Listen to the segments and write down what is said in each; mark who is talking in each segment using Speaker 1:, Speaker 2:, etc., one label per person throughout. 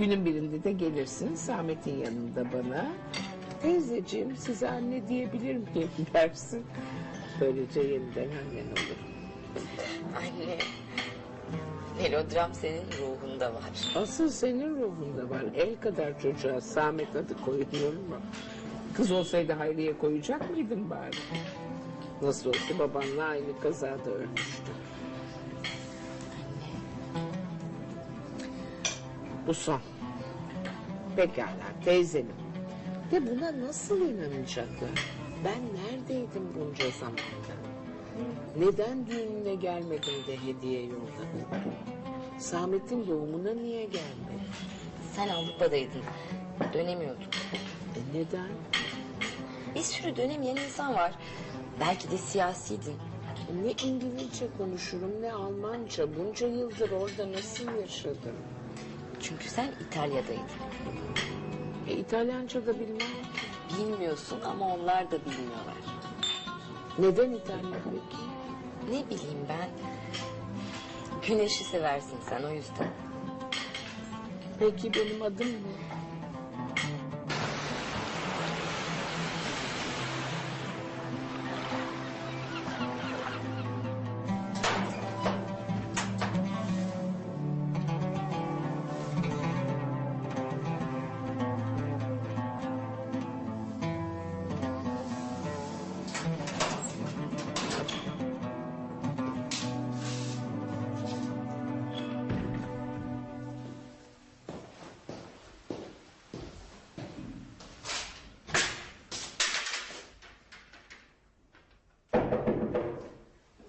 Speaker 1: Günün birinde de gelirsin Samet'in yanında bana. Teyzeciğim size anne diyebilir miyim dersin. Böylece yeniden annen olur.
Speaker 2: Anne. Melodram senin ruhunda var.
Speaker 1: Asıl senin ruhunda var. El kadar çocuğa Samet adı koyulur mu? Kız olsaydı Hayriye koyacak mıydın bari? Nasıl olsa babanla aynı kazada ölmüştü. Bu son. Pekala teyzenim. De buna nasıl inanacaklar? Ben neredeydim bunca zamanda? Neden düğününe gelmedim de hediye yolladın? Samet'in doğumuna niye gelmedin?
Speaker 2: Sen Avrupa'daydın. Dönemiyordun.
Speaker 1: E neden?
Speaker 2: Bir sürü dönemeyen insan var. Belki de siyasiydin.
Speaker 1: Ne İngilizce konuşurum ne Almanca. Bunca yıldır orada nasıl yaşadım?
Speaker 2: Çünkü sen İtalya'daydın.
Speaker 1: E, İtalyanca da bilmem.
Speaker 2: Bilmiyorsun ama onlar da bilmiyorlar.
Speaker 1: Neden İtalya peki?
Speaker 2: Ne bileyim ben. Güneşi seversin sen o yüzden.
Speaker 1: Peki benim adım ne?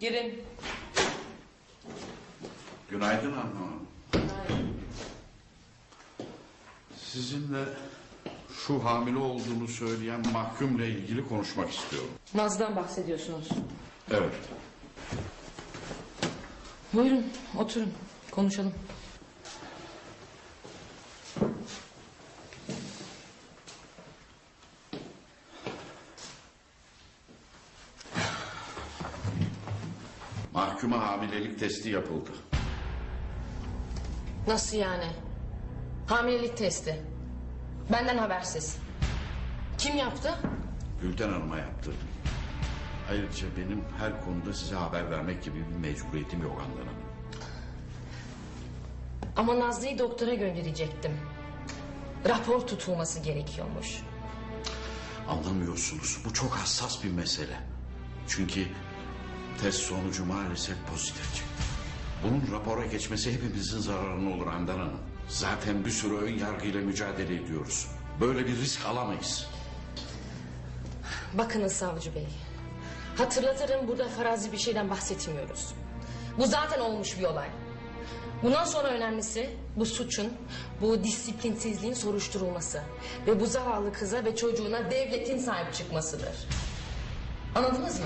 Speaker 3: Girin.
Speaker 4: Günaydın Hanım Hanım. Sizinle şu hamile olduğunu söyleyen mahkumla ilgili konuşmak istiyorum.
Speaker 3: Naz'dan bahsediyorsunuz.
Speaker 4: Evet.
Speaker 3: Buyurun oturun konuşalım.
Speaker 4: Hamilelik testi yapıldı.
Speaker 3: Nasıl yani? Hamilelik testi. Benden habersiz. Kim yaptı?
Speaker 4: Gülten Hanım'a yaptırdım. Ayrıca benim her konuda size haber vermek gibi bir mecburiyetim yok Handan Hanım.
Speaker 3: Ama Nazlı'yı doktora gönderecektim. Rapor tutulması gerekiyormuş.
Speaker 4: Anlamıyorsunuz. Bu çok hassas bir mesele. Çünkü test sonucu maalesef pozitif çıktı. Bunun rapora geçmesi hepimizin zararına olur Handan Hanım. Zaten bir sürü ön yargıyla mücadele ediyoruz. Böyle bir risk alamayız.
Speaker 3: Bakınız savcı bey. Hatırlatırım burada farazi bir şeyden bahsetmiyoruz. Bu zaten olmuş bir olay. Bundan sonra önemlisi bu suçun, bu disiplinsizliğin soruşturulması. Ve bu zavallı kıza ve çocuğuna devletin sahip çıkmasıdır. Anladınız mı?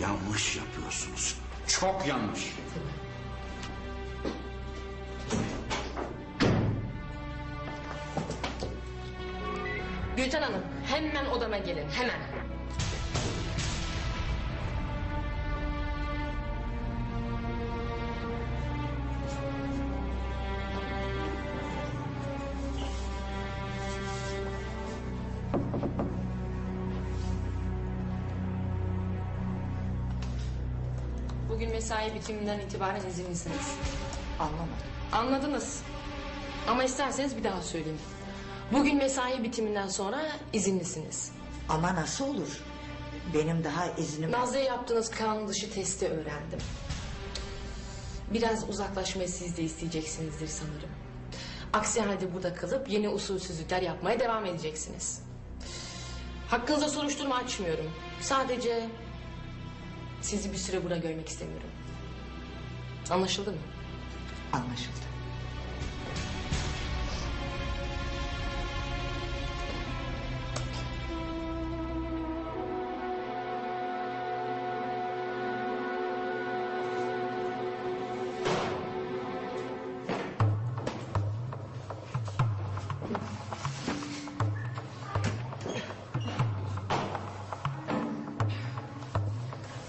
Speaker 4: Yanlış yapıyorsunuz. Çok yanlış.
Speaker 3: Gülten Hanım hemen odama gelin hemen. Mesai bitiminden itibaren izinlisiniz.
Speaker 2: Anlamadım.
Speaker 3: Anladınız. Ama isterseniz bir daha söyleyeyim. Bugün mesai bitiminden sonra izinlisiniz.
Speaker 5: Ama nasıl olur? Benim daha iznim...
Speaker 3: Nazlı'ya yaptığınız kanun dışı testi öğrendim. Biraz uzaklaşmayı siz de isteyeceksinizdir sanırım. Aksi halde burada kalıp yeni usulsüzlükler yapmaya devam edeceksiniz. Hakkınızda soruşturma açmıyorum. Sadece sizi bir süre burada görmek istemiyorum. Anlaşıldı mı?
Speaker 5: Anlaşıldı.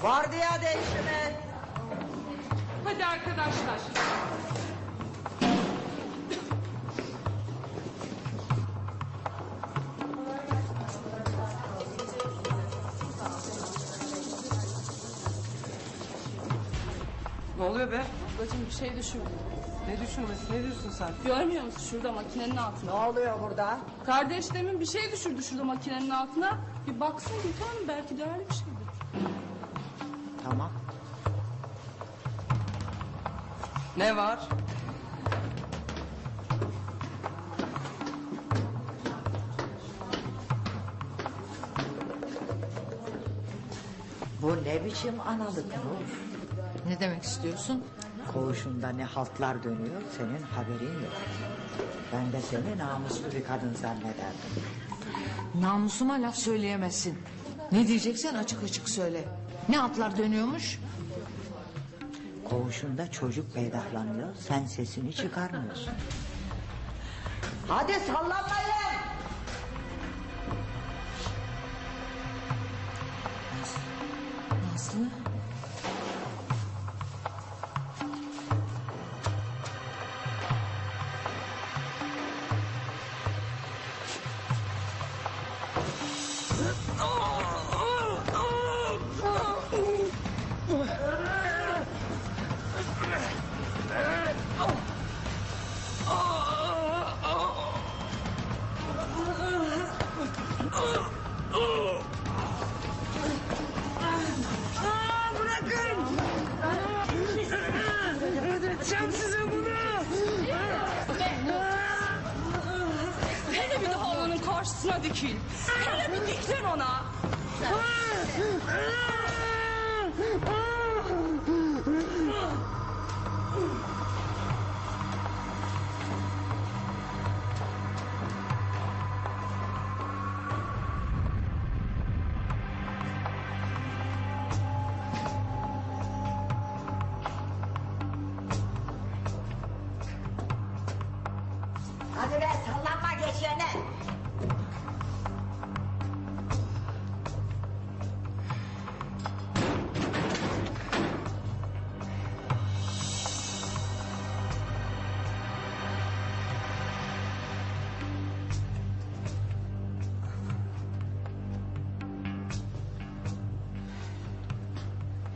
Speaker 5: Vardiya değişimi.
Speaker 6: Hadi arkadaşlar.
Speaker 7: Ne oluyor be?
Speaker 8: Ablacığım bir şey düşündüm.
Speaker 7: Ne düşürmesi? Ne diyorsun sen?
Speaker 8: Görmüyor musun şurada makinenin
Speaker 5: Ne altına? oluyor burada?
Speaker 8: Kardeş demin bir şey düşürdü şurada makinenin altına. Bir baksın bir tane belki değerli bir şey.
Speaker 5: Tamam.
Speaker 7: Ne var?
Speaker 5: Bu ne biçim analık Nur?
Speaker 9: Ne demek istiyorsun?
Speaker 5: Koğuşunda ne haltlar dönüyor senin haberin yok. Ben de seni namuslu bir kadın zannederdim.
Speaker 9: Namusuma laf söyleyemezsin. Ne diyeceksen açık açık söyle. Ne atlar dönüyormuş?
Speaker 5: Koğuşunda çocuk peydahlanıyor sen sesini çıkarmıyorsun. Hadi sallanmayın.
Speaker 8: Karşısına dikil. Hele bir diklen ona.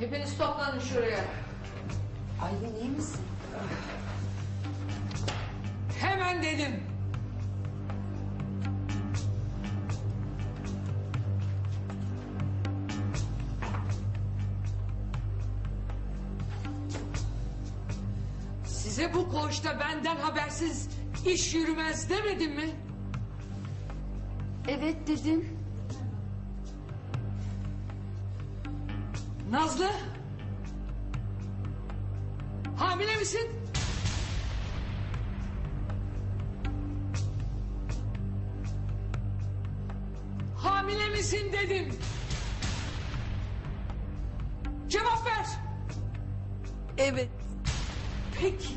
Speaker 9: Hepiniz toplanın şuraya.
Speaker 10: Aylin iyi misin?
Speaker 9: Hemen dedim. Size bu koğuşta benden habersiz iş yürümez demedim mi?
Speaker 8: Evet dedim.
Speaker 9: Nazlı? Hamile misin? Hamile misin dedim. Cevap ver.
Speaker 8: Evet.
Speaker 9: Peki.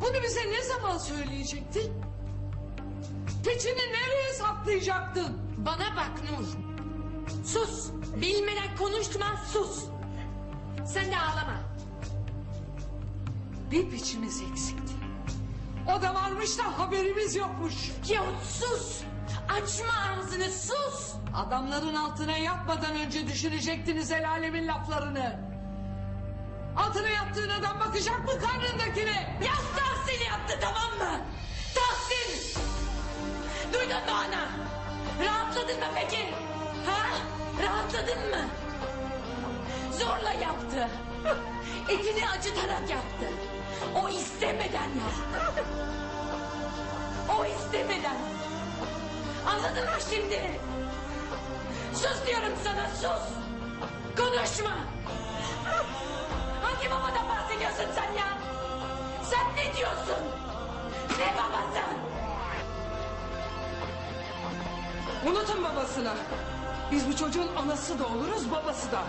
Speaker 9: Bunu bize ne zaman söyleyecektin? Keçini nereye saklayacaktın?
Speaker 11: Bana bak Nur. Sus. Bilmeden konuşma sus. Sen de ağlama.
Speaker 9: Bir biçimiz eksikti. O da varmış da haberimiz yokmuş.
Speaker 11: Ya sus. Açma ağzını sus.
Speaker 9: Adamların altına yatmadan önce düşünecektiniz el alemin laflarını. Altına yattığın adam bakacak mı karnındakine?
Speaker 11: Ya Tahsin yaptı tamam mı? Tahsin. Duydun mu ana? Rahatladın mı peki? Ha? Rahatladın mı? Zorla yaptı. Etini acıtarak yaptı. O istemeden yaptı. O istemeden. Anladın mı şimdi? Sus diyorum sana sus. Konuşma. Hangi babadan bahsediyorsun sen ya? Sen ne diyorsun? Ne babası?
Speaker 7: Unutun babasını. Biz bu çocuğun anası da oluruz, babası da.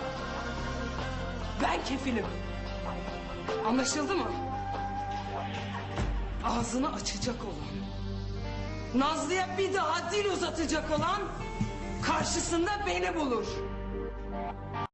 Speaker 7: Ben kefilim. Anlaşıldı mı? Ağzını açacak olan, Nazlı'ya bir daha dil uzatacak olan karşısında beni bulur.